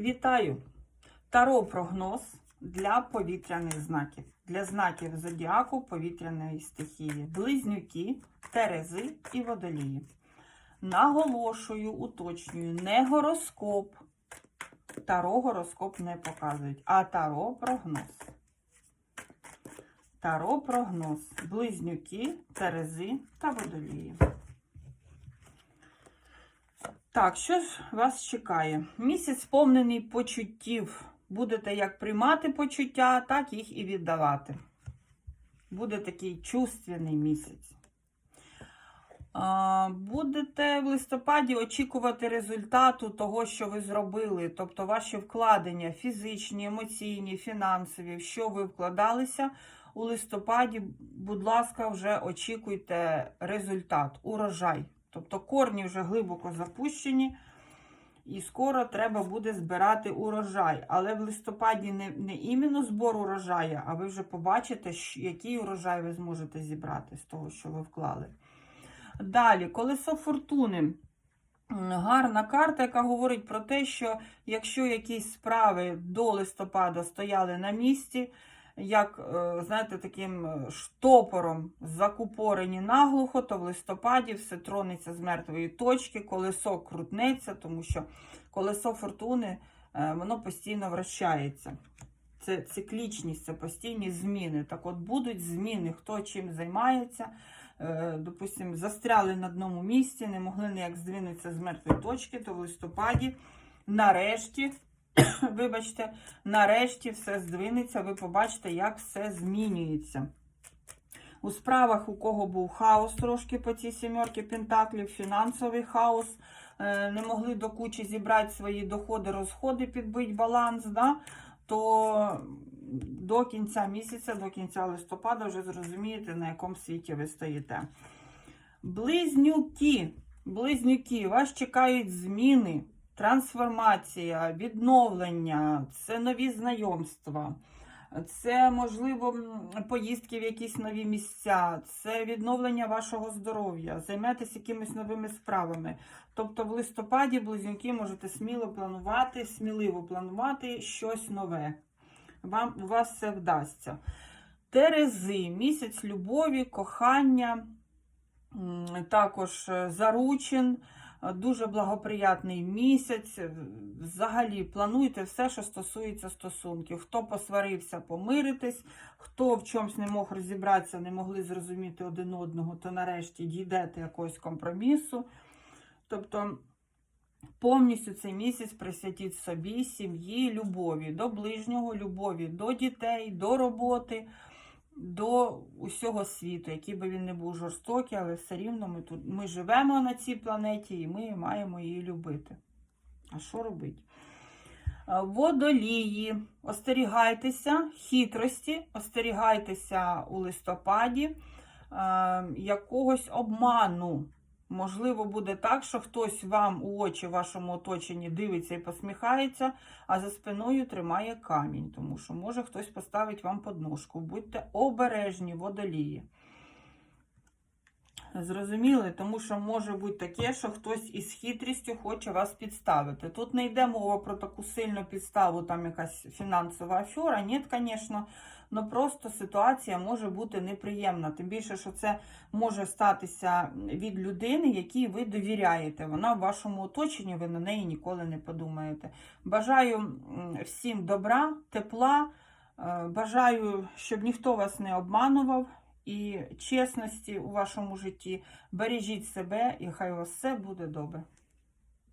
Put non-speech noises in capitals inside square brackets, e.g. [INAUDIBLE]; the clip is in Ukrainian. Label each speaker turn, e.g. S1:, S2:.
S1: Вітаю! Таро прогноз для повітряних знаків. Для знаків зодіаку повітряної стихії. Близнюки, терези і водолії. Наголошую, уточнюю, не гороскоп. Таро гороскоп не показують, а таро прогноз. Таро прогноз. Близнюки, терези та водолії. Так, що ж вас чекає? Місяць сповнений почуттів. Будете як приймати почуття, так їх і віддавати. Буде такий чувственний місяць. Будете в листопаді очікувати результату того, що ви зробили, тобто ваші вкладення фізичні, емоційні, фінансові, що ви вкладалися у листопаді, будь ласка, вже очікуйте результат, урожай. Тобто корні вже глибоко запущені, і скоро треба буде збирати урожай. Але в листопаді не, не іменно збор урожаю, а ви вже побачите, який урожай ви зможете зібрати з того, що ви вклали. Далі, колесо фортуни. Гарна карта, яка говорить про те, що якщо якісь справи до листопада стояли на місці, як, е, знаєте, таким е, штопором закупорені наглухо, то в листопаді все тронеться з мертвої точки, колесо крутнеться, тому що колесо фортуни е, воно постійно вращається. Це циклічність, це постійні зміни. Так от будуть зміни, хто чим займається. Допустимо, застряли на одному місці, не могли ніяк здвинутися з мертвої точки, то в листопаді нарешті [COUGHS] вибачте, нарешті все здвинеться, ви побачите, як все змінюється. У справах, у кого був хаос трошки по цій сімерки пентаклів, фінансовий хаос, е, не могли до кучі зібрати свої доходи, розходи, підбити баланс, да? то до кінця місяця, до кінця листопада вже зрозумієте, на якому світі ви стоїте. Близнюки, близнюки, вас чекають зміни, трансформація, відновлення, це нові знайомства, це, можливо, поїздки в якісь нові місця, це відновлення вашого здоров'я, займетесь якимись новими справами. Тобто в листопаді близнюки можете сміло планувати, сміливо планувати щось нове. Вам, у вас все вдасться. Терези, місяць любові, кохання, також е, заручин, дуже благоприятний місяць. Взагалі плануйте все, що стосується стосунків. Хто посварився, помиритесь, хто в чомусь не мог розібратися, не могли зрозуміти один одного, то нарешті дійдете якогось компромісу. Тобто повністю цей місяць присвятіть собі, сім'ї, любові до ближнього, любові до дітей, до роботи, до усього світу, який би він не був жорстокий, але все рівно ми тут ми живемо на цій планеті і ми маємо її любити. А що робити? Е, Водолії, остерігайтеся хитрості, остерігайтеся у листопаді е, якогось обману. Можливо, буде так, що хтось вам у очі в вашому оточенні дивиться і посміхається, а за спиною тримає камінь, тому що може хтось поставить вам подножку. Будьте обережні, водолії. Зрозуміли, тому що може бути таке, що хтось із хитрістю хоче вас підставити. Тут не йде мова про таку сильну підставу, там якась фінансова афера. Ні, звісно, але просто ситуація може бути неприємна. Тим більше, що це може статися від людини, якій ви довіряєте. Вона в вашому оточенні, ви на неї ніколи не подумаєте. Бажаю всім добра, тепла. е, Бажаю, щоб ніхто вас не обманував і чесності у вашому житті. Бережіть себе, і хай у вас все буде добре.